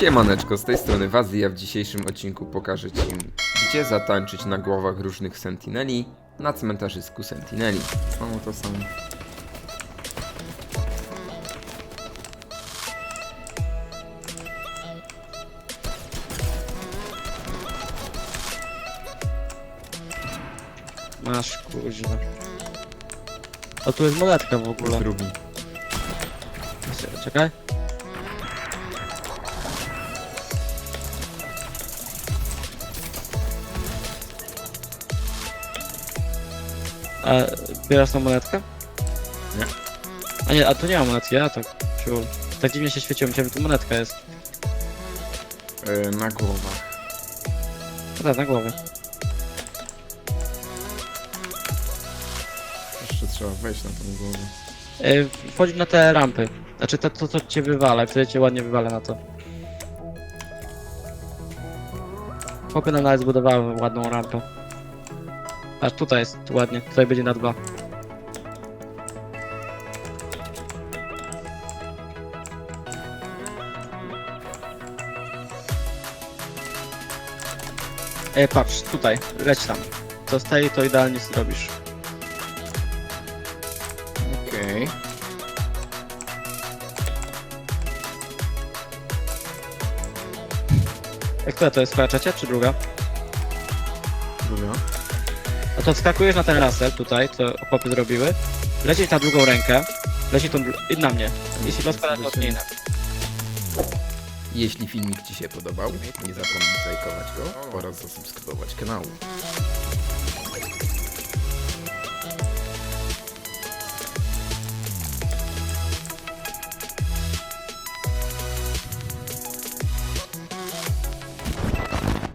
Siemaneczko, z tej strony Wazy, a w dzisiejszym odcinku pokażę Ci, gdzie zatańczyć na głowach różnych sentineli na cmentarzysku sentineli. O, to są... Masz kuźwa. O tu jest monetka w ogóle. drugi. Czekaj. A bierasz tą monetkę? Nie. A nie, a tu nie ma monetki, ja tak czuł. Tak dziwnie się świeciło, myślałem, że tu monetka jest. E, na głowach. No tak, na głowie. Jeszcze trzeba wejść na tą głowę. Yy, wchodź na te rampy. Znaczy to, to co cię wywala, wtedy cię ładnie wywala na to. Chłopy nam nawet zbudowały ładną rampę. Aż tutaj jest ładnie, tutaj będzie na dwa. E, patrz, tutaj, leć tam. Co staje, to idealnie zrobisz. Okej. Jak która to jest, twoja trzecia czy druga? Druga. To wskakujesz na ten laser tutaj, co chłopy zrobiły. Lecisz na drugą rękę. Leci tą dru- na mnie. Jeśli rozpadasz to odmienę. Jeśli filmik Ci się podobał, nie zapomnij zajkować go oraz zasubskrybować kanału.